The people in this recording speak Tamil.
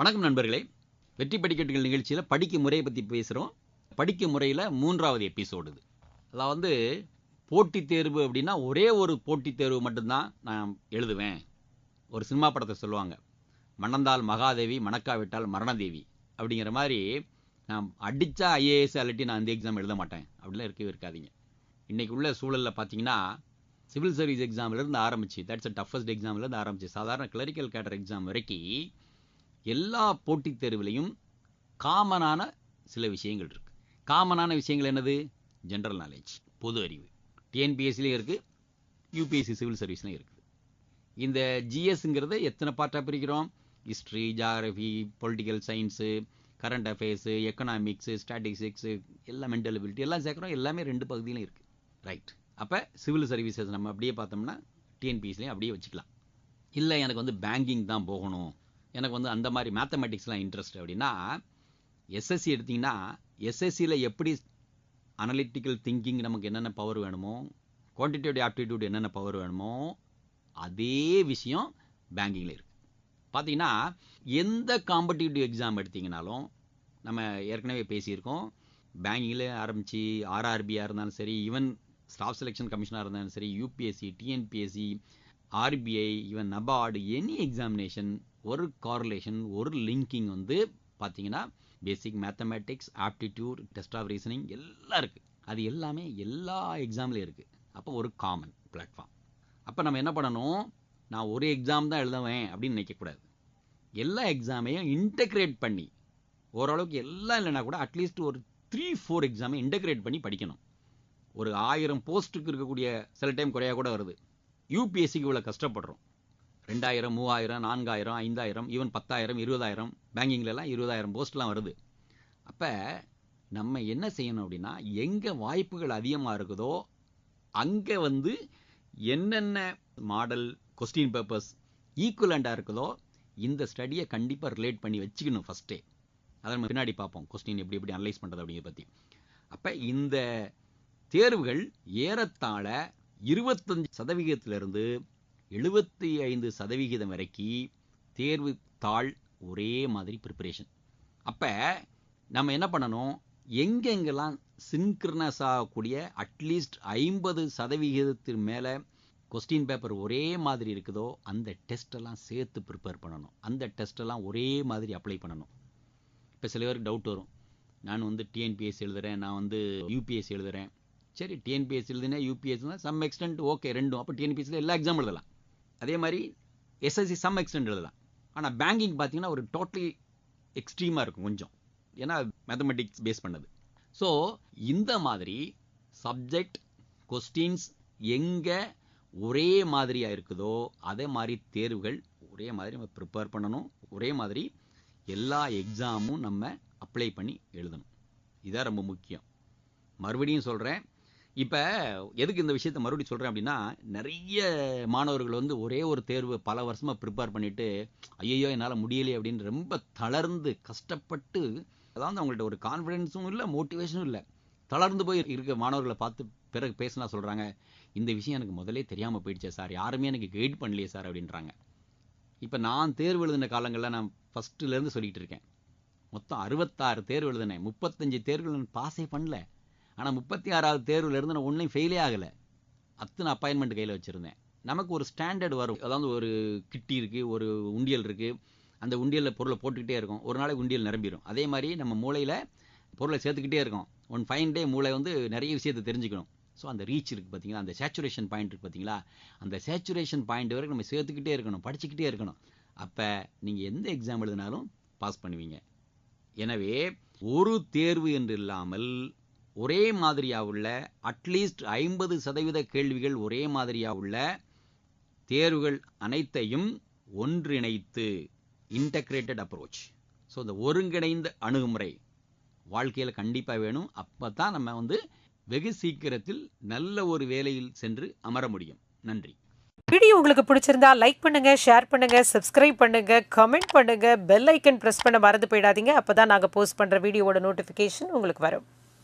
வணக்கம் நண்பர்களே. வெற்றி படிக்கட்டுகள் நிகழ்ச்சியில் படிக்கும் முறையை பற்றி பேசுகிறோம் படிக்கும் முறையில் மூன்றாவது எபிசோடு இது. அதில் வந்து போட்டித் தேர்வு அப்படின்னா ஒரே ஒரு போட்டித் தேர்வு மட்டும்தான் நான் எழுதுவேன். ஒரு சினிமா படத்தை சொல்லுவாங்க. மணந்தால் மகாதேவி மணக்காவிட்டால் மரணதேவி அப்படிங்கிற மாதிரி நான் அடித்தா ஐஏஎஸ் அலட்டி நான் இந்த எக்ஸாம் எழுத மாட்டேன். அப்படிலாம் இருக்கவே இருக்காதீங்க. இன்றைக்கி உள்ள சூழலில் பார்த்தீங்கன்னா சிவில் சர்வீஸ் எக்ஸாம்லேருந்து ஆரம்பிச்சு தட்ஸ் அ டஃபஸ்ட் எக்ஸாம்லேருந்து ஆரம்பிச்சு சாதாரண கிளரிக்கல் கேட்டர் எக்ஸாம் வரைக்கும் எல்லா போட்டித் தேர்விலையும் காமனான சில விஷயங்கள் இருக்குது காமனான விஷயங்கள் என்னது? ஜென்ரல் நாலேஜ் பொது அறிவு. டிஎன்பிஎஸ்சிலையும் இருக்குது யூபிஎஸ்சி சிவில் சர்வீஸ்லையும் இருக்குது இந்த ஜிஎஸ்ங்கிறத எத்தனை பார்ட்டாக பிரிக்கிறோம்? History geography political science current affairs economics statistics எல்லாம் மென்டல் அபிலிட்டி எல்லாம் சேர்க்குறோம். எல்லாமே ரெண்டு பகுதியிலும் இருக்குது ரைட் அப்போ சிவில் சர்வீசஸ் நம்ம அப்படியே பார்த்தோம்னா டிஎன்பிஎஸ்லையும் அப்படியே வச்சுக்கலாம். இல்லை எனக்கு வந்து பேங்கிங் தான் போகணும். எனக்கு வந்து அந்த மாதிரி மேத்தமெட்டிக்ஸ்லாம் இன்ட்ரெஸ்ட் அப்படின்னா எஸ்எஸ்சி எடுத்திங்கன்னா எஸ்எஸ்சியில் எப்படி அனலிட்டிக்கல் திங்கிங் நமக்கு என்னென்ன பவர் வேணுமோ குவான்டிடேட்டிவ் ஆப்டிடியூட் என்னென்ன பவர் வேணுமோ அதே விஷயம் பேங்கிங்கில் இருக்குது பார்த்தீங்கன்னா எந்த காம்படிட்டிவ் எக்ஸாம் எடுத்திங்கனாலும் நம்ம ஏற்கனவே பேசியிருக்கோம் பேங்கிங்கில் ஆரம்பித்து ஆர்ஆர்பியாக இருந்தாலும் சரி ஈவன் ஸ்டாஃப் செலெக்ஷன் கமிஷனாக இருந்தாலும் சரி UPSC TNPSC RBI even NABARD any examination ஒரு கார்லேஷன் ஒரு லிங்கிங் வந்து பார்த்தீங்கன்னா basic mathematics aptitude test of reasoning எல்லாம் இருக்குது அது எல்லாமே எல்லா எக்ஸாம்லேயும் இருக்குது அப்போ ஒரு காமன் பிளாட்ஃபார்ம் அப்போ நம்ம என்ன பண்ணணும்? நான் ஒரு எக்ஸாம் தான் எழுதுவேன் அப்படின்னு நினைக்கக்கூடாது எல்லா எக்ஸாமையும் இன்டகிரேட் பண்ணி ஓரளவுக்கு எல்லாம் இல்லைனா கூட அட்லீஸ்ட் ஒரு த்ரீ ஃபோர் எக்ஸாமை இன்டகிரேட் பண்ணி படிக்கணும். ஒரு ஆயிரம் போஸ்ட்டுக்கு இருக்கக்கூடிய சில டைம் குறையாக கூட வருது. யூபிஎஸ்சிக்கு இவ்வளோ கஷ்டப்படுறோம். ரெண்டாயிரம் மூவாயிரம் நான்காயிரம் ஐந்தாயிரம் ஈவன் பத்தாயிரம் இருபதாயிரம் பேங்கிங்லலாம் இருபதாயிரம் போஸ்ட்லாம் வருது. அப்போ நம்ம என்ன செய்யணும் அப்படின்னா எங்கே வாய்ப்புகள் அதிகமாக இருக்குதோ அங்கே வந்து என்னென்ன மாடல் கொஸ்டின் பேப்பர்ஸ் ஈக்குவலண்டாக இருக்குதோ இந்த ஸ்டடியை கண்டிப்பாக ரிலேட் பண்ணி வச்சுக்கணும் ஃபஸ்ட்டே அதை நம்ம பின்னாடி பார்ப்போம் கொஸ்டின் எப்படி எப்படி அனலைஸ் பண்ணுறது அப்படிங்கிறத பற்றி அப்போ இந்த தேர்வுகள் ஏறத்தாழ இருபத்தஞ்சு சதவிகிதத்திலிருந்து எழுபத்தி ஐந்து சதவிகிதம் வரைக்கும் தேர்வு தாள் ஒரே மாதிரி ப்ரிப்பரேஷன் அப்போ நம்ம என்ன பண்ணணும்? எங்கெங்கெல்லாம் சின்க்ரனஸ் ஆகக்கூடிய அட்லீஸ்ட் ஐம்பது சதவிகிதத்திற்கு மேலே கொஸ்டின் பேப்பர் ஒரே மாதிரி இருக்குதோ அந்த டெஸ்ட்டெல்லாம் சேர்த்து ப்ரிப்பேர் பண்ணணும். அந்த டெஸ்ட்டெல்லாம் ஒரே மாதிரி அப்ளை பண்ணணும். இப்போ சில பேருக்கு டவுட் வரும். நான் வந்து டிஎன்பிஎஸ் எழுதுகிறேன் நான் வந்து யூபிஎஸ் எழுதுகிறேன் சரி டிஎன்பிஎஸ் எழுதுனா யூபிஎஸ்னா சம் எக்ஸ்டென்ட் ஓகே ரெண்டும். அப்போ டிஎன்பிஎஸ்சில் எல்லா எக்ஸாம் எழுதலாம். அதே மாதிரி எஸ்எஸ்சி சம் எக்ஸ்டென்ட் எழுதலாம். ஆனால் பேங்கிங் பார்த்தீங்கன்னா ஒரு டோட்டலி எக்ஸ்ட்ரீமாக இருக்கும் கொஞ்சம். ஏன்னா மேத்தமெட்டிக்ஸ் பேஸ் பண்ணது. ஸோ இந்த மாதிரி சப்ஜெக்ட் கொஸ்டின்ஸ் எங்கே ஒரே மாதிரியாக இருக்குதோ அதே மாதிரி தேர்வுகள் ஒரே மாதிரி நம்ம ப்ரிப்பேர் பண்ணணும். ஒரே மாதிரி எல்லா எக்ஸாமும் நம்ம அப்ளை பண்ணி எழுதணும். இதான் ரொம்ப முக்கியம். மறுபடியும் சொல்கிறேன் இப்போ எதுக்கு இந்த விஷயத்தை மறுபடியும் சொல்கிறேன் அப்படின்னா நிறைய மாணவர்கள் வந்து ஒரே ஒரு தேர்வு பல வருஷமாக ப்ரிப்பேர் பண்ணிவிட்டு ஐயோ என்னால் முடியலையே அப்படின்னு ரொம்ப தளர்ந்து கஷ்டப்பட்டு அதாவது அவங்கள்ட்ட ஒரு கான்ஃபிடென்ஸும் இல்லை மோட்டிவேஷனும் இல்லை. தளர்ந்து போய் இருக்க மாணவர்களை பார்த்து பிறகு பேசினா சொல்கிறாங்க இந்த விஷயம் எனக்கு முதலே தெரியாமல் போயிடுச்சே சார். யாருமே எனக்கு கைட் பண்ணலையே சார் அப்படின்றாங்க. இப்போ நான் தேர்வு எழுதின காலங்களில் நான் ஃபஸ்ட்டுலேருந்து சொல்லிகிட்டு இருக்கேன். மொத்தம் அறுபத்தாறு தேர்வு எழுதினேன். முப்பத்தஞ்சு தேர்வுகள் நான் பாஸே பண்ணல. ஆனால் முப்பத்தி ஆறாவது தேர்வுலேருந்து நான் ஒன்றையும் ஃபெயிலே ஆகலை. அத்தனை அப்பாயின்மெண்ட் கையில் வச்சுருந்தேன். நமக்கு ஒரு ஸ்டாண்டர்ட் வரும். அதாவது ஒரு கிட்டி இருக்குது ஒரு உண்டியல் இருக்குது அந்த உண்டியலில் பொருளை போட்டுக்கிட்டே இருக்கும். ஒரு நாளைக்கு உண்டியல் நிரம்பிடும் அதே மாதிரி நம்ம மூளையில் பொருளை சேர்த்துக்கிட்டே இருக்கும். ஒன் ஃபைன் டே மூளை வந்து நிறைய விஷயத்தை தெரிஞ்சுக்கணும். ஸோ அந்த ரீச் இருக்குது பார்த்தீங்களா அந்த சேச்சுரேஷன் பாயிண்ட் இருக்குது பார்த்தீங்களா அந்த சேச்சுரேஷன் பாயிண்ட் வரைக்கும் நம்ம சேர்த்துக்கிட்டே இருக்கணும் படிச்சுக்கிட்டே இருக்கணும். அப்போ நீங்கள் எந்த எக்ஸாம் எழுதினாலும் பாஸ் பண்ணுவீங்க. எனவே ஒரு தேர்வு என்று இல்லாமல் ஒரே மாதிரியாக உள்ள அட்லீஸ்ட் ஐம்பது சதவீத கேள்விகள் ஒரே மாதிரியாக உள்ள தேர்வுகள் அனைத்தையும் ஒன்றிணைத்து இன்டகிரேட்டட் அப்ரோச் ஸோ இந்த ஒருங்கிணைந்த அணுகுமுறை வாழ்க்கையில் கண்டிப்பாக வேணும். அப்போ தான் நம்ம வந்து வெகு சீக்கிரத்தில் நல்ல ஒரு வேலையில் சென்று அமர முடியும். நன்றி. வீடியோ உங்களுக்கு பிடிச்சிருந்தா லைக் பண்ணுங்க ஷேர் பண்ணுங்க சப்ஸ்கிரைப் பண்ணுங்க கமெண்ட் பண்ணுங்க பெல் ஐக்கன் பிரஸ் பண்ண மறந்து போயிடாதீங்க. அப்போதான் நாங்கள் போஸ்ட் பண்ற வீடியோவோட நோட்டிஃபிகேஷன் உங்களுக்கு வரும்.